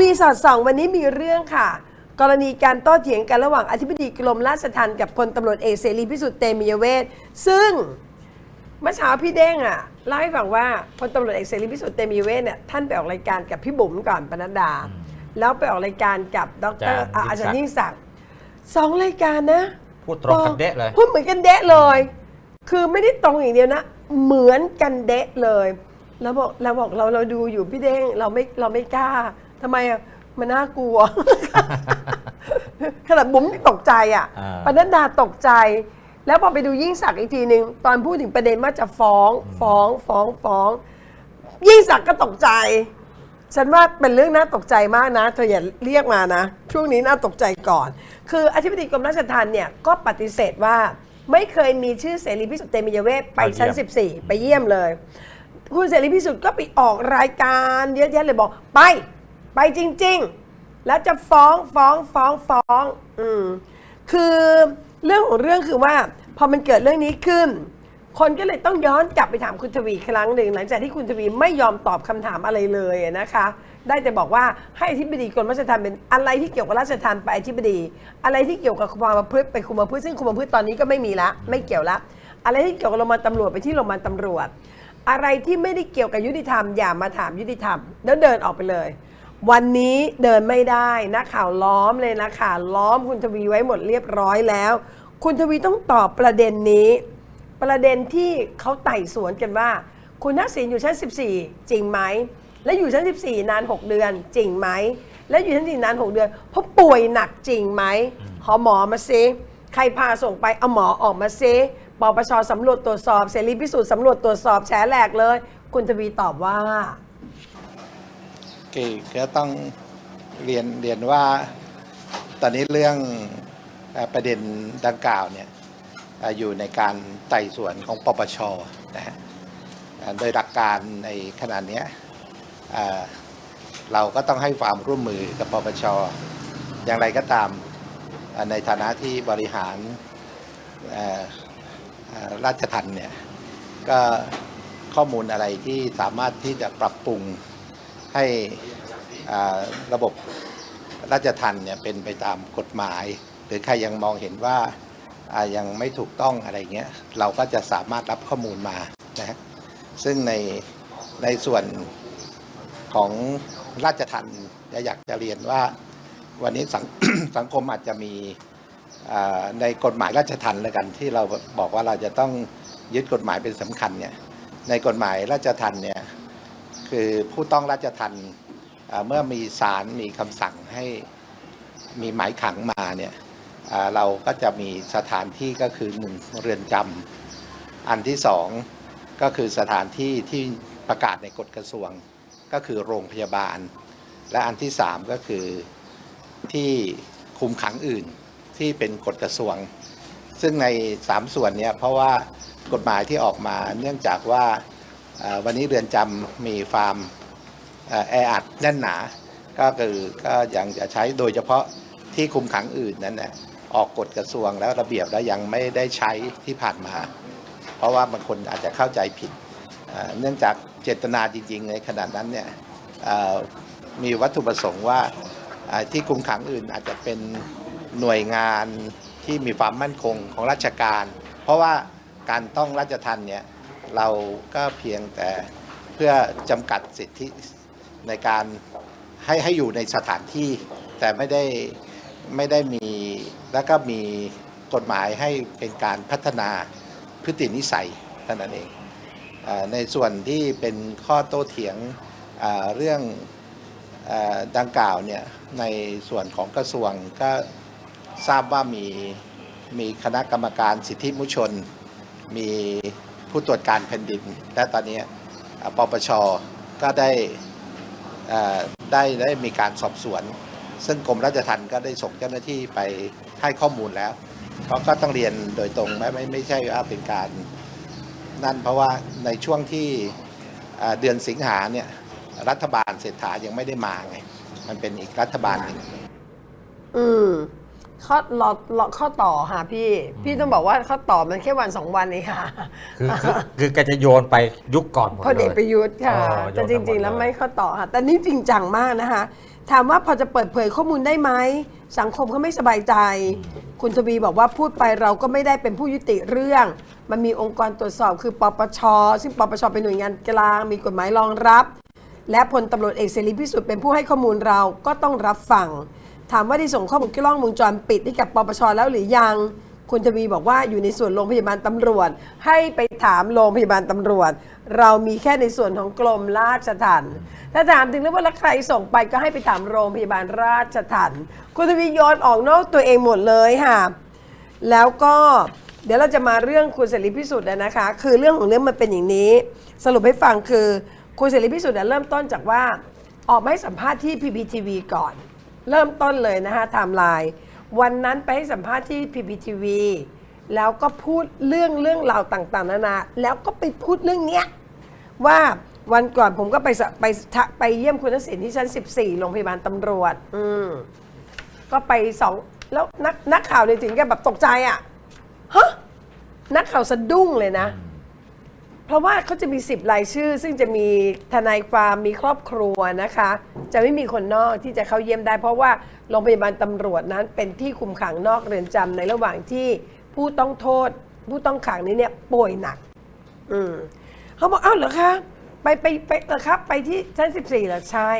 วีสอดส่องวันนี้มีเรื่องค่ะ กรณีการโต้เถียงกันระหว่างอธิบดีกรมราชทัณฑ์กับพลตำรวจเอกเสรีพิสุทธิ์เตมียเวทซึ่งเมื่อเช้าพี่เด้งอะเล่าให้ฟังว่าพลตำรวจเอกเสรีพิสุทธิ์เตมียเวทเนี่ยท่านไปออกรายการกับพี่บุ๋มก่อนปนัดดา แล้วไปออกรายการกับดรอะอาจารย์ยิ่งศักดิ์สองรายการนะพูดตรงกันเดะเลยพูดเหมือนกันเดะเลย คือไม่ได้ตรงอย่างเดียวนะ เหมือนกันเดะเลยเราบอกเราบอกเราเราดูอยู่พี่เด้งเราไม่เราไม่กล้า ทำไมอะมันน่ากลัว ขนาดบุ๋มตกใจอะอ่า ปนัดดาตกใจ แล้วพอไปดูยิ่งศักดิ์อีกทีหนึ่งตอนพูดถึงประเด็นว่าจะฟ้อง ฟ้อง ฟ้อง ฟ้อง ยิ่งศักดิ์ก็ตกใจ ฉันว่าเป็นเรื่องน่าตกใจมากนะเธออย่าเรียกมานะ ช่วงนี้น่าตกใจก่อน คืออธิบดีกรมราชทัณฑ์เนี่ยก็ปฏิเสธว่าไม่เคยมีชื่อเสรีพิสุทธิ์เตมียเวทไปชั้น ไปเยี่ยม 14 ไปเยี่ยมเลย คุณเสรีพิสุทธิ์ก็ไปออกรายการเยอะแยะเลยบอก ไป ไปจริง ๆ แล้วจะฟ้องฟ้องฟ้องฟ้องอืมคือเรื่องของเรื่องคือว่า พอมันเกิดเรื่องนี้ขึ้น คนก็เลยต้องย้อนกลับไปถามคุณทวีครั้งหนึ่งหลังจากที่คุณทวีไม่ยอมตอบคำถามอะไรเลยนะคะ ได้แต่บอกว่าให้อธิบดีกรมราชทัณฑ์เป็นอะไรที่เกี่ยวกับราชทัณฑ์ไปอธิบดี อะไรที่เกี่ยวกับความประพฤติไปคุมประพฤติซึ่งคุมประพฤติตอนนี้ก็ไม่มีละ ไม่เกี่ยวละ อะไรที่เกี่ยวกับโรงพยาบาลตำรวจไปที่โรงพยาบาลตำรวจ อะไรที่ไม่ได้เกี่ยวกับยุติธรรมอย่ามาถามยุติธรรม แล้วเดินออกไปเลย วันนี้เดินไม่ได้นักข่าวล้อมเลยนะข่าวล้อมคุณทวีไว้หมดเรียบร้อยแล้ว คุณทวีต้องตอบประเด็นนี้ ประเด็นที่เขาไต่สวนกันว่า คุณทักษิณอยู่ชั้น 14 จริงไหม และอยู่ชั้น 14 นาน 6 เดือน จริงไหม และอยู่ชั้น14นาน 6 เดือนเพราะป่วยหนักจริงไหมขอหมอมาซิใครพาส่งไปเอาหมอออกมาซิปปชสำรวจตรวจสอบเสรีพิสูจน์สำรวจตรวจสอบแฉแหลกเลย คุณทวีตอบว่า คือก็ต้องเรียนเรียนว่าตอนนี้เรื่องประเด็นดังกล่าวเนี่ยอยู่ในการไต่สวนของปปชนะฮะโดยหลักการในขณะเนี้เราก็ต้องให้ความร่วมมือกับปปชอย่างไรก็ตามในฐานะที่บริหารราชทัณฑ์เนี่ยก็ข้อมูลอะไรที่สามารถที่จะปรับปรุง ให้ระบบราชทัณฑ์เนี่ยเป็นไปตามกฎหมาย หรือใครยังมองเห็นว่ายังไม่ถูกต้องอะไรเงี้ยเราก็จะสามารถรับข้อมูลมานะฮะซึ่งในในส่วนของราชทัณฑ์จะอยากจะเรียนว่าวันนี้สังสงคมอาจจะมีในกฎหมายราชทัณฑ์แล้วกันที่เราบอกว่าเราจะต้องยึดกฎหมายเป็นสำคัญเนี่ยในกฎหมายราชทัณฑ์เนี่ย คือผู้ต้องราชทัณฑ์อ่าเมื่อมีศาลมีคำสั่งให้มีหมายขังมาเนี่ยเราก็จะมีสถานที่ก็คือหนึ่งเรือนจำอันที่สองก็คือสถานที่ที่ประกาศในกฎกระทรวงก็คือโรงพยาบาล และอันที่สามก็คือที่คุมขังอื่นที่เป็นกฎกระทรวง ซึ่งในสามส่วนเนี้เพราะว่ากฎหมายที่ออกมาเนื่องจากว่า วันนี้เรือนจำมีฟาร์มเอ่อแออัดแน่นหนา ก็คือก็ยังจะใช้โดยเฉพาะที่คุมขังอื่นนั้นนะออกกฎกระทรวงแล้วระเบียบแล้วยังไม่ได้ใช้ที่ผ่านมา เพราะว่าบางคนอาจจะเข้าใจผิด เนื่องจากเจตนาจริงๆในขณะนั้นเนี่ยมีวัตถุประสงค์ว่าที่คุมขังอื่นอาจจะเป็นหน่วยงานที่มีความมั่นคงของราชการ เพราะว่าการต้องราชทัณฑ์เนี่ย เราก็เพียงแต่เพื่อจำกัดสิทธิในการให้ให้อยู่ในสถานที่ แต่ไม่ได้ไม่ได้มีแล้วก็มีกฎหมายให้เป็นการพัฒนาพฤตินิสัยเท่านั้นเองอในส่วนที่เป็นข้อโต้เถียงเรื่องอดังกล่าวเนี่ยในส่วนของกระทรวงก็ทราบว่ามีมีคณะกรรมการสิทธิมุชน มี ผู้ตรวจการแผ่นดิน และตอนนี้ปปชก็ได้ได้ได้มีการสอบสวน ซึ่งกรมราชทัณฑ์ก็ได้ส่งเจ้าหน้าที่ไปให้ข้อมูลแล้วเพราะก็ต้องเรียนโดยตรงไม่ไม่ไม่ใช่ว่าเป็นการนั่นเพราะว่าในช่วงที่เดือนสิงหาเนี่ยรัฐบาลเศรษฐายังไม่ได้มาไง มันเป็นอีกรัฐบาลหนึ่งอืม ข้อรอรอข้อต่อค่ะพี่ พี่ต้องบอกว่าข้อต่อมันแค่วันสองวันเองค่ะ คือคือคือแกจะโยนไปยุคก่อนหมดพลเลเอกยประยุทธ์ค่ะ อ๋อโยนแต่จริง ๆ แล้วทั้งหมดเลยไม่ข้อต่อค่ะ แต่นี่จริงจังมากนะคะ ถามว่าพอจะเปิดเผยข้อมูลได้ไหม สังคมเขาไม่สบายใจ คุณทวีบอกว่าพูดไปเราก็ไม่ได้เป็นผู้ยุติเรื่อง มันมีองค์กรตรวจสอบคือปปช ซึ่งปปชเป็นหน่วยงานกลาง มีกฎหมายรองรับ และพลตำรวจเอกเสรีพิสุทธิ์เป็นผู้ให้ข้อมูลเราก็ต้องรับฟัง ถามว่าได้ส่งข้อมูลกล้องวงจรปิดให้กับปปชแล้วหรือยัง คุณทวีบอกว่าอยู่ในส่วนโรงพยาบาลตำรวจ ให้ไปถามโรงพยาบาลตำรวจ เรามีแค่ในส่วนของกรมราชทัณฑ์ถ้าถามถึงเรื่องว่าใครส่งไปก็ให้ไปถามโรงพยาบาลราชทัณฑ์คุณทวีโยนออกนอกตัวเองหมดเลยค่ะแล้วก็เดี๋ยวเราจะมาเรื่องคุณเสรีพิสุทธิ์นะคะ คือเรื่องของเรื่องมันเป็นอย่างนี้ สรุปให้ฟังคือคุณเสรีพิสุทธิ์เนี่ยเริ่มต้นจากว่าออกมาให้สัมภาษณ์ที่ PPTV ก่อน เริ่มต้นเลยนะคะไทม์ไลน์วันนั้นไปให้สัมภาษณ์ที่ PPTV แล้วก็พูดเรื่องเรื่องราวต่างๆนานา แล้วก็ไปพูดเรื่องเนี้ยว่าวันก่อนผมก็ไปสไปทะไปเยี่ยมคุณทักษิณที่ชั้น 14 โรงพยาบาลตำรวจ อืมก็ไปสองแล้วนักนักข่าวเลยถึงกับแบบตกใจอะฮะนักข่าวสะดุ้งเลยนะ เพราะว่าเขาจะมีสิบรายชื่อ ซึ่งจะมีทนายความมีครอบครัวนะคะ จะไม่มีคนนอกที่จะเข้าเยี่ยมได้ เพราะว่าโรงพยาบาลตำรวจนั้นเป็นที่คุมขังนอกเรือนจำในระหว่างที่ผู้ต้องโทษ ผู้ต้องขังนี้เนี่ยป่วยหนัก อืมเขาบอกอ้าวเหรอคะไปไปไปเหรอครับ ไปที่ชั้น 14เหรอใช่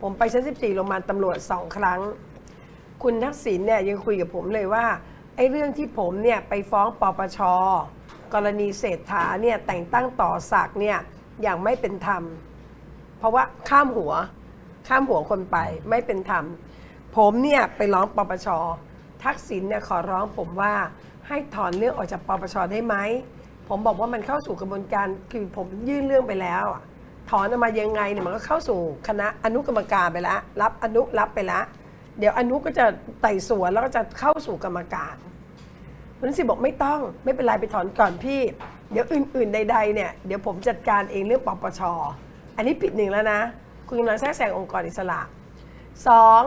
ผมไปชั้น 14โรงพยาบาลตำรวจสองครั้ง คุณทักษิณเนี่ยยังคุยกับผมเลยว่าไอ้เรื่องที่ผมเนี่ยไปฟ้องปปช กรณีเศรษฐาเนี่ยแต่งตั้งต่อศักเนี่ยอย่างไม่เป็นธรรม เพราะว่าข้ามหัวข้ามหัวคนไปไม่เป็นธรรม ผมเนี่ยไปร้องปปช ทักษิณเนี่ยขอร้องผมว่าให้ถอนเรื่องออกจากปปชได้ไหม ผมบอกว่ามันเข้าสู่กระบวนการคือผมยื่นเรื่องไปแล้วถอนออกมายังไงเนี่ยมันก็เข้าสู่คณะอนุกรรมการไปแล้วรับอนุรับไปแล้วเดี๋ยวอนุก็จะไต่สวนแล้วก็จะเข้าสู่กรรมการ คุณสิบอกไม่ต้องไม่เป็นไรไปถอนก่อนพี่ เดี๋ยวอื่น ๆ ใด ๆ เนี่ยเดี๋ยวผมจัดการเองเรื่องปปช อันนี้ผิดหนึ่งแล้วนะ คุณกำลังแทรกแซงองค์กรอิสระสอง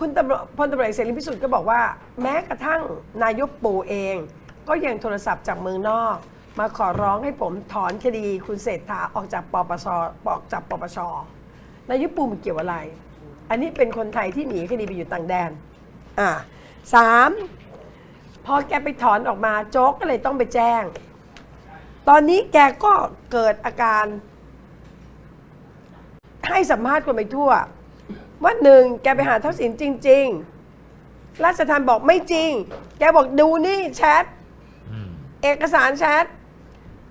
คุณตำรวจพลตำรวจเสรีพิสุทธิ์ก็บอกว่า แม้กระทั่งนายกปู่เอง ก็ยังโทรศัพท์จากเมืองนอก มาขอร้องให้ผมถอนคดีคุณเศรษฐาออกจากปปชออกจากปปชนายกปูมันเกี่ยวอะไร อันนี้เป็นคนไทยที่หนีคดีไปอยู่ต่างแดนอ่าสาม พอแกไปถอนออกมาโจ๊กก็เลยต้องไปแจ้ง ตอนนี้แกก็เกิดอาการ ให้สัมภาษณ์คนไปทั่ว ว่าหนึ่งแกไปหาทักษิณจริง ๆ ราชทันบอกไม่จริง แกบอกดูนี่แชทเอกสารแชท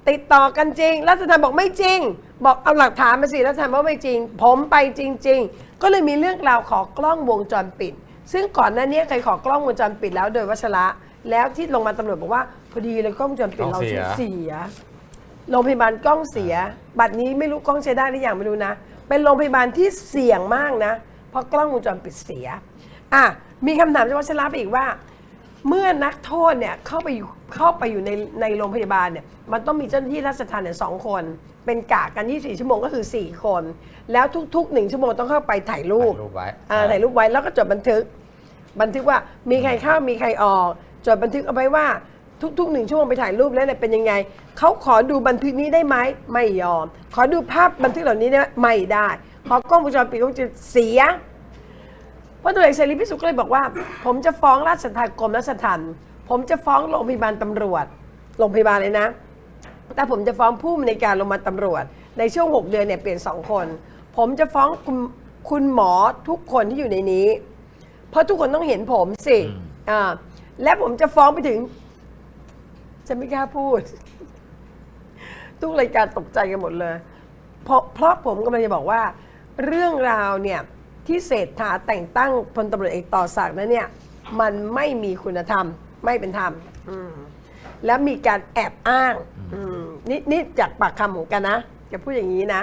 ติดต่อกันจริง รัฐธรรมบอกไม่จริง บอกเอาหลักฐานมาสิรัฐธรรมว่าไม่จริง ผมไปจริง ๆ ก็เลยมีเรื่องราวขอกล้องวงจรปิด ซึ่งก่อนหน้านี้เคยขอกล้องวงจรปิดแล้วโดยวัชระ แล้วที่ลงมาลตำรวจบอกว่า พอดีเลยกล้องวงจรปิดเราเสีย โรงพยาบาลกล้องเสีย บัตรนี้ไม่รู้กล้องใช้ได้หรือยังไม่รู้นะ เป็นโรงพยาบาลที่เสี่ยงมากนะ เพราะกล้องวงจรปิดเสีย อะ มีคำถามจากวัชระไปอีกว่า เมื่อนักโทษเนี่ยเข้าไปอยู่เข้าไปอยู่ในในโรงพยาบาลเนี่ย มันต้องมีเจ้าหน้าที่ราชทัณฑ์เนี่ยสองคน เป็นกะกัน 24 ชั่วโมงก็คือ 4 คน แล้วทุกๆ1ชั่วโมงต้องเข้าไปถ่ายรูปถ่ายรูปไว้ อ่าถ่ายรูปไว้แล้วก็จดบันทึก บันทึกว่ามีใครเข้ามีใครออก จดบันทึกเอาไว้ว่าทุกๆหนึ่งชั่วโมงไปถ่ายรูปแล้วเนี่ยเป็นยังไง เขาขอดูบันทึกนี้ได้ไหมไม่ยอม ขอดูภาพบันทึกเหล่านี้เนี่ยไม่ได้ ขอกล้องวงจรปิดก็จะเสียพลตำรวจเอกเสรีพิสุทธิ์ก็เลยบอกว่า ผมจะฟ้องราชทัณฑ์กรมราชทัณฑ์ผมจะฟ้องโรงพยาบาลตำรวจโรงพยาบาลเลยนะแต่ผมจะฟ้องผู้อำนวยการโรงพยาบาลตำรวจ ในช่วง 6 เดือนเนี่ยเปลี่ยนสองคน ผมจะฟ้องคุณคุณหมอทุกคนที่อยู่ในนี้ เพราะทุกคนต้องเห็นผมสิอ่า และผมจะฟ้องไปถึงจะไม่กล้าพูด ทุกรายการตกใจกันหมดเลย เพราะเพราะผมกำลังจะบอกว่า เรื่องราวเนี่ย ที่เศรษฐาแต่งตั้งพลตำรวจเอกต่อศักดิ์นั้นเนี่ย มันไม่มีคุณธรรม ไม่เป็นธรรมแล้วมีการแอบอ้างนี่นี่จากปากคำของกันนะแกพูดอย่างนี้นะ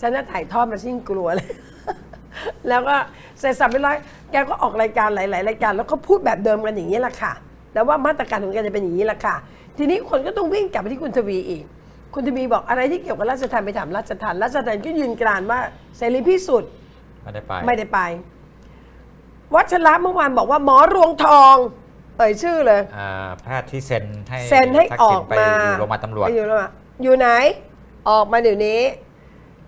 ฉันน่ะถ่ายทอดมาชิ่งกลัวเลย แล้วก็เสร็จสับไปร้อยแกก็ออกรายการหลาย ๆ รายการ แล้วก็พูดแบบเดิมกันอย่างนี้แหละค่ะ แล้วว่ามาตรการของแกจะเป็นอย่างนี้แหละค่ะ ทีนี้คนก็ต้องวิ่งกลับไปที่คุณทวีอีก คุณทวีบอกอะไรที่เกี่ยวกับราชทัณฑ์ไปถามราชทัณฑ์ราชทัณฑ์ก็ยืนกรานว่าเสรีพิสุทธิ์ไม่ได้ไปไม่ได้ไป วัชระเมื่อวานบอกว่าหมอรวงทองเอ่ยชื่อเลยอ่าแพทย์ที่เซ็นให้เซ็นให้ทัอษิอณกไปมาอยู่โรงพยาบาลตำรวจไปอยู่โรงพยาบาลอยู่ไหน ออกมาเดี๋ยวนี้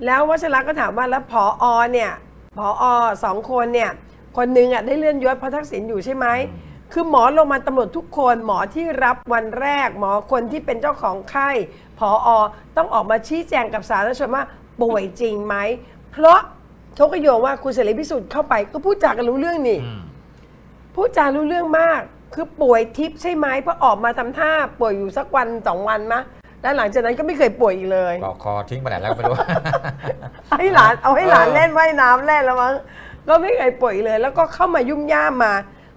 แล้ววัชระก็ถามว่าแล้วผออเนี่ย ผออสองคนเนี่ยคนหนึงอะได้เลื่อนยศเพราะทักษิณอยู่ใช่ไหมคือหมอโรงพยาบาลตำรวจทุกคนหมอที่รับวันแรก หมอคนที่เป็นเจ้าของไข้ผออต้องออกมาชี้แจงกับสาธารณชนว่าป่วยจริงไหม เพราะเขาก็โยงว่าคุณเสรีพิสุทธิ์เข้าไป ก็พูดจากันรู้เรื่องนี่อืมพูดจารู้เรื่องมาก คือป่วยทิพย์ใช่ไหมเพราะออกมาทำท่าป่วยอยู่สักวันสองวันมะ แล้วหลังจากนั้นก็ไม่เคยป่วยอีกเลยบอกคอทิ้งไปไหนแล้วก็ไม่รู้ให้หลานเอาให้หลานเออเล่นว่ายน้ำเล่นแล้วมั้งก็ไม่เคยป่วยอีกเลย แล้วก็เข้ามายุ่มย่ามมา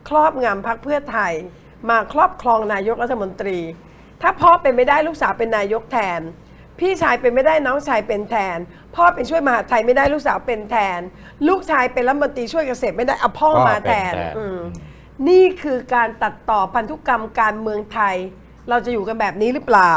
ครอบงำพักเพื่อไทย มาครอบครองนายกรัฐมนตรี ถ้าพ่อเป็นไม่ได้ลูกสาวเป็นนายกแทน พี่ชายเป็นไม่ได้น้องชายเป็นแทน พ่อเป็นช่วยมหาดไทยไม่ได้ลูกสาวเป็นแทน ลูกชายเป็นรัฐมนตรีช่วยเกษตรไม่ได้เอาพ่อพ่อมาแทนเป็นแทน อืมนี่คือการตัดต่อพันธุกรรมการเมืองไทย เราจะอยู่กันแบบนี้หรือเปล่า